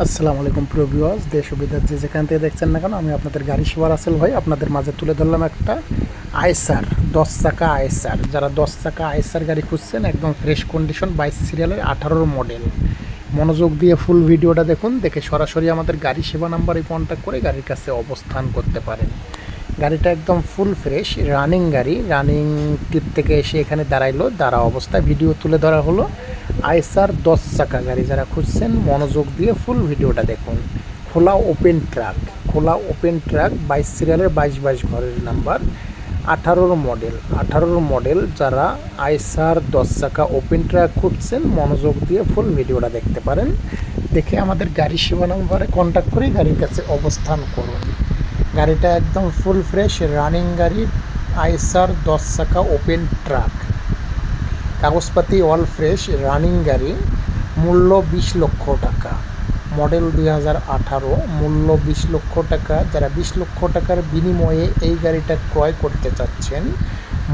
আসসালামু আলাইকুম প্রিয় ভিউয়ার্স, দেশ বিদেশ যে যেখান থেকে দেখছেন না কেন, আমি আপনাদের গাড়ি সেবা আসল ভাই, আপনাদের মাঝে তুলে ধরলাম একটা আইসার দশ চাকা আইসার যারা দশ চাকা আইসার গাড়ি খুঁজছেন, একদম ফ্রেশ কন্ডিশন বাইশ সিরিয়ালের আঠারোর মডেল মনোযোগ দিয়ে ফুল ভিডিওটা দেখুন, দেখে সরাসরি আমাদের গাড়ি সেবা নাম্বারে কন্ট্যাক্ট করে গাড়ির কাছে অবস্থান করতে পারেন। গাড়িটা একদম ফুল ফ্রেশ রানিং গাড়ি রানিং টিপ থেকে এসে এখানে দাঁড়াইলো, দাঁড়া অবস্থায় ভিডিও তুলে ধরা হলো। আইসার দশ চাকা গাড়ি যারা খুঁজছেন, মনোযোগ দিয়ে ফুল ভিডিওটা দেখুন। খোলা ওপেন ট্রাক খোলা ওপেন ট্রাক বাইশ সিরিয়ালের বাইশ বাইশ ঘরের নাম্বার আঠারোর মডেল আঠারোর মডেল যারা আইসার দশ চাকা ওপেন ট্রাক খুঁজছেন, মনোযোগ দিয়ে ফুল ভিডিওটা দেখতে পারেন। দেখে আমাদের গাড়ি সেবা নাম্বারে কন্ট্যাক্ট করে গাড়ির কাছে অবস্থান করুন। গাড়িটা একদম ফুল ফ্রেশ রানিং গাড়ি, আইসার দশ চাকা ওপেন ট্রাক কাগজপাতি অল ফ্রেশ, রানিং গাড়ি, মূল্য বিশ লক্ষ টাকা। মডেল দুই হাজার আঠারো, মূল্য বিশ লক্ষ টাকা। যারা বিশ লক্ষ টাকার বিনিময়ে এই গাড়িটা ক্রয় করতে চাচ্ছেন,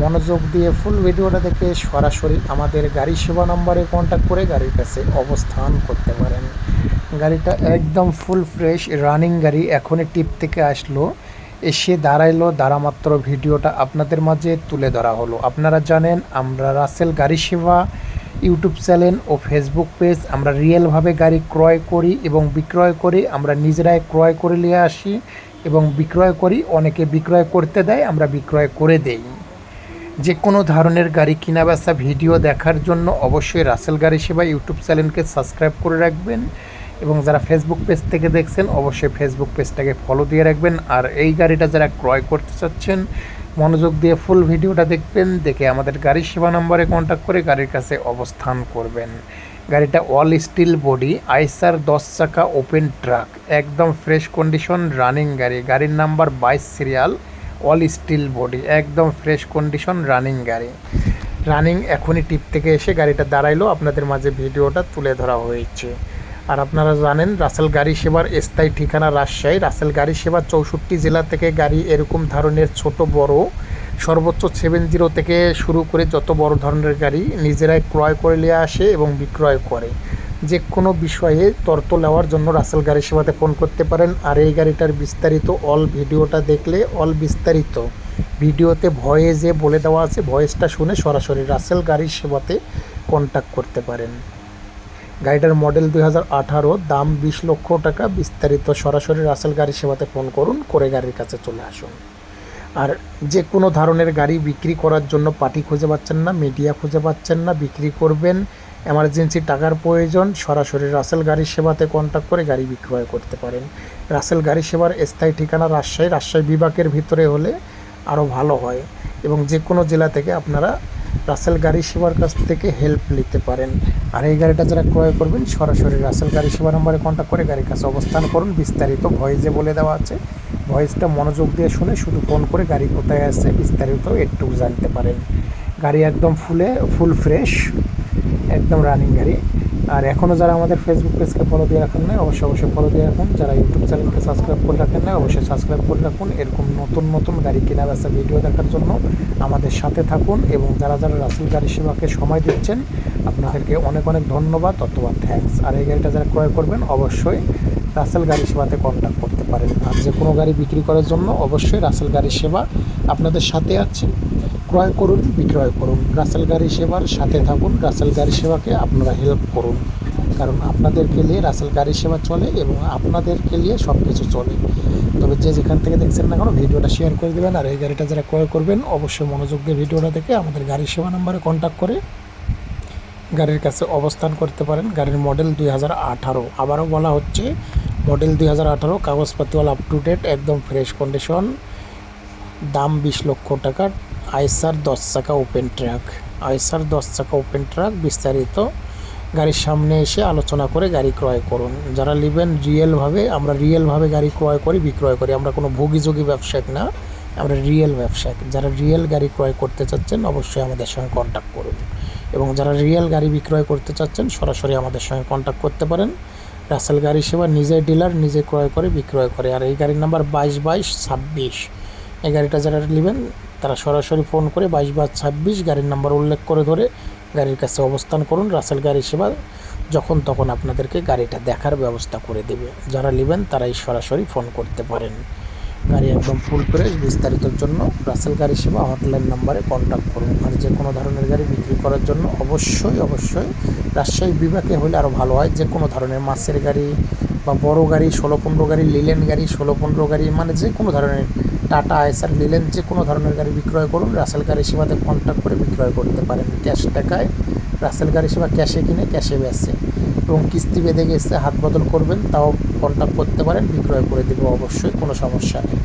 মনোযোগ দিয়ে ফুল ভিডিওটা দেখে সরাসরি আমাদের গাড়ি সেবা নাম্বারে কন্ট্যাক্ট করে গাড়ির কাছে অবস্থান করতে পারেন। গাড়িটা একদম ফুল ফ্রেশ রানিং গাড়ি এখনই টিপ থেকে আসলো। এসে দাঁড়াইলো, দাঁড়ামাত্র ভিডিওটা আপনাদের মাঝে তুলে ধরা হলো। আপনারা জানেন, আমরা রাসেল গাড়ি সেবা, ইউটিউব চ্যানেল ও ফেসবুক পেজ, আমরা রিয়েলভাবে গাড়ি ক্রয় করি এবং বিক্রয় করি, আমরা নিজেরাই ক্রয় করে নিয়ে আসি এবং বিক্রয় করি, অনেকে বিক্রয় করতে দেয়, আমরা বিক্রয় করে দেই। যে কোনো ধরনের গাড়ি কিনা বেচা ভিডিও দেখার জন্য অবশ্যই রাসেল গাড়ি সেবা ইউটিউব চ্যানেলকে সাবস্ক্রাইব করে রাখবেন। এবং যারা ফেসবুক পেজ থেকে দেখছেন, অবশ্যই ফেসবুক পেজটাকে ফলো দিয়ে রাখবেন। আর এই গাড়িটা যারা ক্রয় করতে চাচ্ছেন, মনোযোগ দিয়ে ফুল ভিডিওটা দেখবেন, দেখে আমাদের গাড়ির সেবা নম্বরে কন্ট্যাক্ট করে গাড়ির কাছে অবস্থান করবেন। গাড়িটা অল স্টিল বডি আইসার দশ চাকা ওপেন ট্রাক একদম ফ্রেশ কন্ডিশন রানিং গাড়ি। গাড়ির নাম্বার বাইশ সিরিয়াল অল স্টিল বডি একদম ফ্রেশ কন্ডিশন রানিং গাড়ি। রানিং এখনই টিপ থেকে এসে গাড়িটা দাঁড়াইলো। আপনাদের মাঝে ভিডিওটা তুলে ধরা হয়েছে। আর আপনারা জানেন, রাসেল গাড়ি সেবার স্থায়ী ঠিকানা রাজশাহী। রাসেল গাড়ি সেবা চৌষট্টি জেলা থেকে গাড়ি এরকম ধরনের ছোট, বড়, সর্বোচ্চ সেভেন জিরো থেকে শুরু করে যত বড় ধরনের গাড়ি নিজেরাই ক্রয় করে নিয়ে আসে এবং বিক্রয় করে। যে কোনো বিষয়ে তর্ক নেওয়ার জন্য রাসেল গাড়ি সেবাতে ফোন করতে পারেন। আর এই গাড়িটার বিস্তারিত অল ভিডিওটা দেখলে অল বিস্তারিত। ভিডিওতে ভয়েসে বলে দেওয়া আছে ভয়েসটা শুনে সরাসরি রাসেল গাড়ি সেবাতে কন্ট্যাক্ট করতে পারেন। গাড়িটার মডেল দুই হাজার আঠারো, দাম বিশ লক্ষ টাকা। বিস্তারিত সরাসরি রাসেল গাড়ি সেবাতে ফোন করুন, করে গাড়ির কাছে চলে আসুন। আর যে কোনো ধরনের গাড়ি বিক্রি করার জন্য পার্টি খুঁজে পাচ্ছেন না, মিডিয়া খুঁজে পাচ্ছেন না, বিক্রি করবেন, এমার্জেন্সি টাকার প্রয়োজন, সরাসরি রাসেল গাড়ি সেবাতে কন্ট্যাক্ট করে গাড়ি বিক্রয় করতে পারেন। রাসেল গাড়ি সেবার স্থায়ী ঠিকানা রাজশাহী রাজশাহী বিভাগের ভিতরে হলে আরও ভালো হয়। এবং যে কোনো জেলা থেকে আপনারা রাসেল গাড়ি সেবার কাছ থেকে হেল্প নিতে পারেন। আর এই গাড়িটা যারা ক্রয় করবেন, সরাসরি রাসেল গাড়ি সেবা নম্বরে কন্ট্যাক্ট করে গাড়ির কাছে অবস্থান করুন। বিস্তারিত ভয়েসে বলে দেওয়া আছে। ভয়েসটা মনোযোগ দিয়ে শুনে শুধু ফোন করে গাড়ি কোথায় আছে, বিস্তারিত একটু জানতে পারেন। গাড়ি একদম ফুলে ফুল ফ্রেশ একদম রানিং গাড়ি। আর এখনও যারা আমাদের ফেসবুক পেজকে ফলো দিয়ে রাখেন না অবশ্যই অবশ্যই ফলো দিয়ে রাখুন। যারা ইউটিউব চ্যানেলকে সাবস্ক্রাইব করে রাখেন না অবশ্যই সাবস্ক্রাইব করে রাখুন। এরকম নতুন নতুন গাড়ি কেনা বেচা ভিডিও দেখার জন্য আমাদের সাথে থাকুন এবং যারা যারা রাসেল গাড়ি সেবাকে সময় দিচ্ছেন, আপনাদেরকে অনেক অনেক ধন্যবাদ, অথবা থ্যাংকস আর এই গাড়িটা যারা ক্রয় করবেন, অবশ্যই রাসেল গাড়ি সেবাতে কন্ট্যাক্ট করতে পারেন। আর যে কোনো গাড়ি বিক্রি করার জন্য অবশ্যই রাসেল গাড়ি সেবা আপনাদের সাথে আছে। ক্রয় করুন, বিক্রয় করুন। রাসেল গাড়ি সেবার সাথে থাকুন, রাসেল গাড়ি সেবাকে আপনারা হেল্প করুন। কারণ আপনাদেরকে নিয়ে রাসেল গাড়ি সেবা চলে এবং আপনাদেরকে নিয়ে সব কিছু চলে। তবে যে যেখান থেকে দেখছেন না কেন, ভিডিওটা শেয়ার করে দেবেন আর এই গাড়িটা যারা ক্রয় করবেন, অবশ্যই মনোযোগ দিয়ে ভিডিওটা দেখে আমাদের গাড়ি সেবা নাম্বারে কন্ট্যাক্ট করে গাড়ির কাছে অবস্থান করতে পারেন। গাড়ির মডেল দুই হাজার আঠারো। আবারও বলা হচ্ছে মডেল দুই হাজার আঠারো কাগজপাতিওয়ালা আপ টু ডেট একদম ফ্রেশ কন্ডিশন দাম বিশ লক্ষ টাকা, আইসার দশ চাকা ওপেন ট্রাক আইসার দশ চাকা ওপেন ট্রাক বিস্তারিত গাড়ির সামনে এসে আলোচনা করে গাড়ি ক্রয় করুন। যারা নেবেন রিয়েলভাবে আমরা রিয়েলভাবে গাড়ি ক্রয় করি, বিক্রয় করি। আমরা কোনো ভোগীযোগী ব্যবসায়িক না, আমরা রিয়েল ব্যবসায়িক। যারা রিয়েল গাড়ি ক্রয় করতে চাচ্ছেন, অবশ্যই আমাদের সঙ্গে কন্ট্যাক্ট করুন। এবং যারা রিয়েল গাড়ি বিক্রয় করতে চাচ্ছেন, সরাসরি আমাদের সঙ্গে কন্ট্যাক্ট করতে পারেন। রাসেল গাড়ি সেবা, নিজে ডিলার, নিজে ক্রয় করে, বিক্রয় করে। আর এই গাড়ির নাম্বার বাইশ বাইশ ছাব্বিশ। এই গাড়িটা যারা নেবেন, তারা সরাসরি ফোন করে বাইশ বাইশ ছাব্বিশ গাড়ির নাম্বার উল্লেখ করে ধরে গাড়ির কাছে অবস্থান করুন। রাসেল গাড়ি সেবা যখন তখন আপনাদেরকে গাড়িটা দেখার ব্যবস্থা করে দেবে। যারা নেবেন, তারাই সরাসরি ফোন করতে পারেন। গাড়ি একদম ফুল ফ্রেশ বিস্তারিতর জন্য রাসেল গাড়ি সেবা হটলাইন নাম্বারে কন্ট্যাক্ট করুন। আর যে কোনো ধরনের গাড়ি বিক্রি করার জন্য অবশ্যই অবশ্যই রাজশাহী বিভাগে হলে আরও ভালো হয়। যে কোনো ধরনের মাছের গাড়ি বা বড় গাড়ি, ষোলো পনেরো গাড়ি লিলেন গাড়ি, ষোলো পনেরো গাড়ি মানে যে কোনো ধরনের টাটা আইসার লিলেন যে কোনো ধরনের গাড়ি বিক্রয় করুন রাসেল গাড়ি সেবাতে কন্ট্যাক্ট করে বিক্রয় করতে পারেন। ক্যাশ টাকায় রাসেল গাড়ি সেবা ক্যাশে কিনে ক্যাশে বেচে। এবং কিস্তি বেঁধে গেছে, হাত বদল করবেন, তাও কন্ট্যাক্ট করতে পারেন, বিক্রয় করে দেবো অবশ্যই, কোনো সমস্যা নেই।